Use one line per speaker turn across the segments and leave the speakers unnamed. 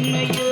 make it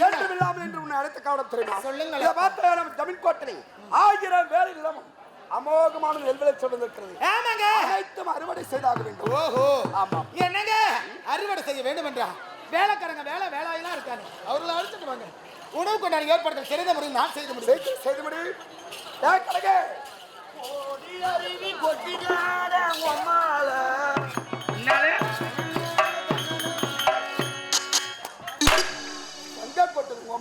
என்ன
ஏற்றமில்லாமல் என்று உன்னை அழைத்த காரணம் தெரியுமா?
சொல்லுங்களேன்.
இதை பார்த்த நம்ம தமிழ் கோட்டை ஆயிரம் வேலை நிலமும் அமோகமான நெல்விளை சொல்லிருக்கிறது
ஆமாங்க.
அனைத்தும் அறுவடை செய்தாக வேண்டும்.
ஓஹோ.
ஆமாம்.
என்னங்க? அறுவடை செய்ய வேண்டும் என்றா வேலைக்காரங்க வேலை வேலையெல்லாம் இருக்காங்க. அவர்களை அழைச்சிட்டு வாங்க. உணவு கொண்டாடி ஏற்படுத்த தெரிந்த முடியும் நான் செய்த முடியும்.
செய்து செய்து முடி ஏன் கணக்கு
என்னால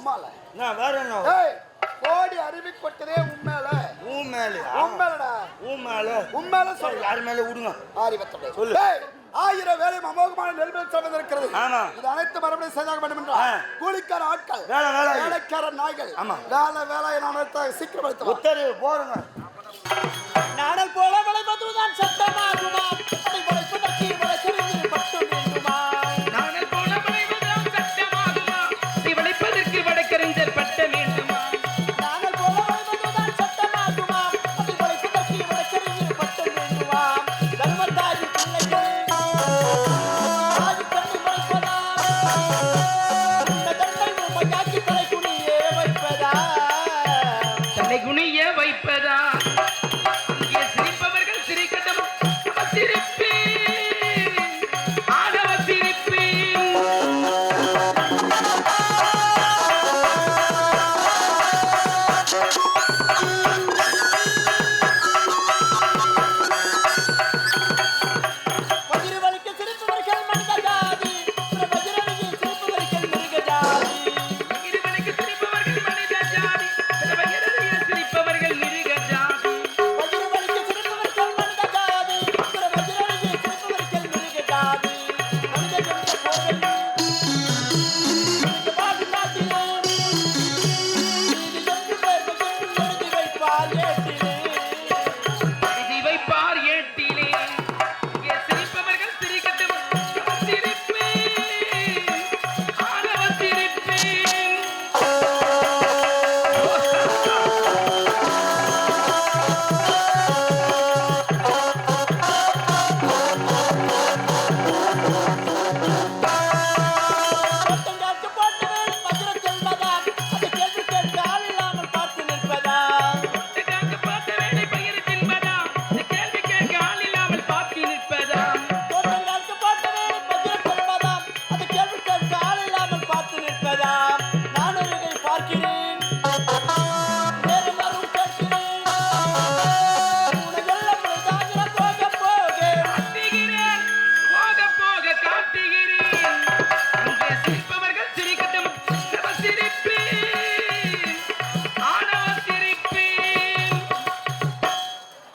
அம்மால
நான் வேற என்ன?
ஏய் கோடி அருவி கொட்டதே உண்மையில
மேலே?
உண்மையிலடா
மேலே
உண்மையில சொல்லு.
யார் மேலே? விடுங்க.
ஆரிவத்தோட
சொல்லு.
ஏய், ஆயிரம் வேலையும் அமோகமான நெல்விளை சொல்லிருக்கிறது
ஆமா.
இது அனைத்து மறுபடியும் செய்தாக வேண்டும் என்றால். கூலிக்கார ஆட்கள்
வேலை, வேலை.
வேலைக்கார நாய்கள்.
ஆமா.
வேலை வேலை நான் சீக்கிரம்.
உத்தரவு போடுங்க.
நாடல் போல வளைவதுதான் சத்தமாகுமா?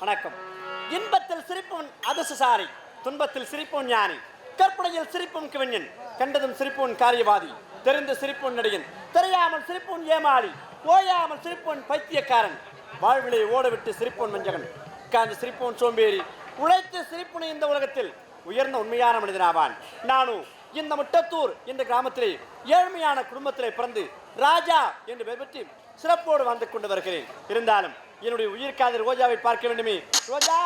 வணக்கம்.
இன்பத்தில் சிரிப்பவன் அதிர்ஷ்டசாரி துன்பத்தில் சிரிப்பவன் ஞானி. கற்பனையில் சிரிப்பும் கவிஞன் கண்டதும் சிரிப்போன் காரியவாதி. தெரிந்து சிரிப்போன் நடிகன் தெரியாமல் சிரிப்போன் ஏமாளி. ஓயாமல் சிரிப்போன் பைத்தியக்காரன். வாழ்விலே ஓடவிட்டு சிரிப்போன் மஞ்சகன் உட்கார்ந்து சிரிப்போன் சோம்பேறி. உழைத்து சிரிப்புனை இந்த உலகத்தில். உயர்ந்த உண்மையான மனிதனாவான். நானு இந்த முட்டத்தூர் இந்த கிராமத்திலே ஏழ்மையான குடும்பத்திலே பிறந்து ராஜா என்று பெயர் பெற்று சிறப்போடு வந்து கொண்டு வருகிறேன். இருந்தாலும் என்னுடைய உயிர் காதல் ரோஜாவை பார்க்க வேண்டுமே. ரோஜா!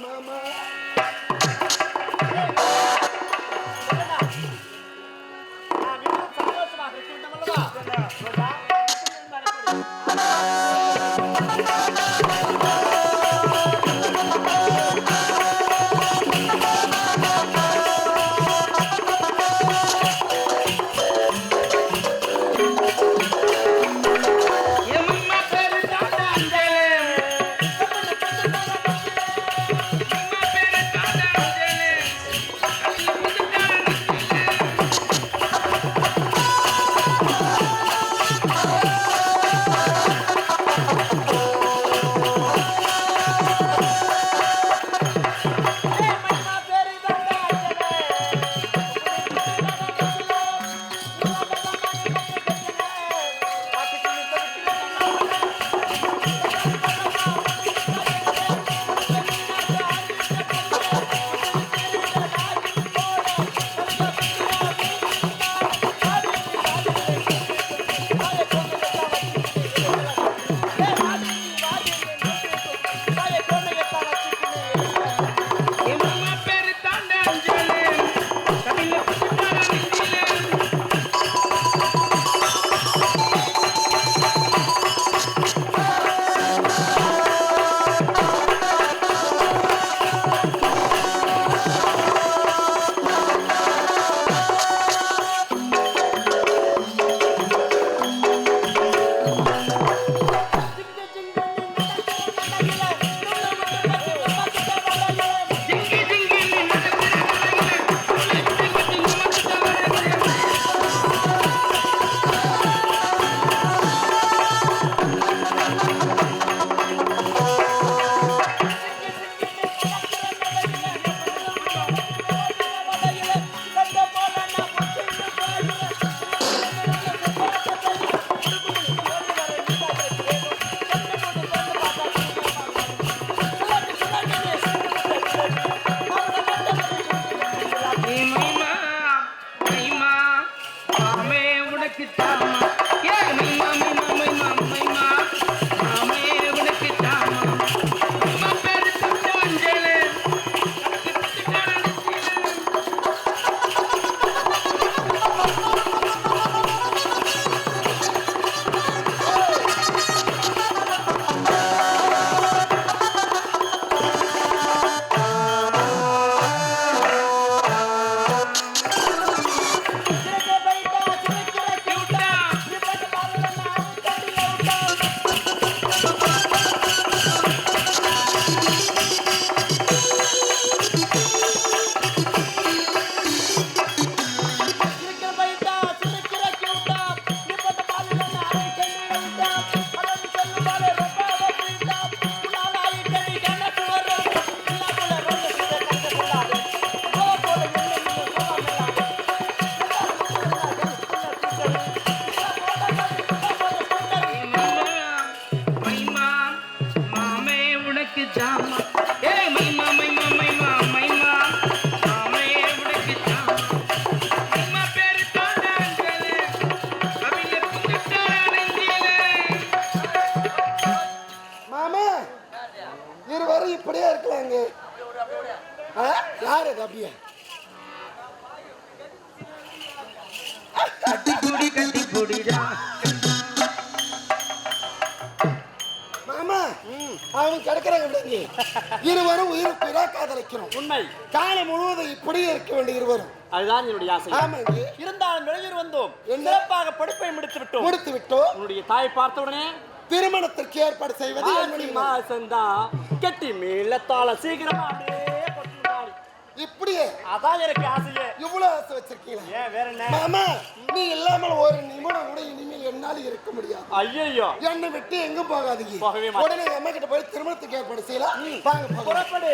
mama. அப்படியே மாமா கிடக்குறாங்க இருவரும் காதலிக்கணும்
உண்மை.
காலம் முழுவதும் இப்படியே இருக்க வேண்டிய இருவரும்.
அதுதான் என்னுடைய ஆசை.
ஆமாங்க.
இருந்தாலும் வெளியூர் வந்தோம்? சிறப்பாக படிப்பை முடித்து விட்டோம்.
முடித்து விட்டோம்.
உன்னுடைய தாய் பார்த்த உடனே
திருமணத்திற்கு ஏற்பாடு செய்வது
மாசி
என்னுடைய
மாசம்தான் கெட்டி மேலத்தால சீக்கிரமா அப்படியே கொட்டு விட்டாரு.
இப்படியே?
அதான் எனக்கு ஆசையே.
இவ்வளவு ஆசை வச்சிருக்கீங்களா?
ஏன் வேற என்ன?
மாமா நீ இல்லாமல் ஒரு நிமிடம் கூட இனிமேல் என்னால இருக்க முடியாது.
ஐயோ
என்னை விட்டு எங்கும் போகாதீங்க. உடனே எங்க அம்மா கிட்ட போய் திருமணத்துக்கு ஏற்பாடு செய்யலாம். வாங்க
புறப்படு.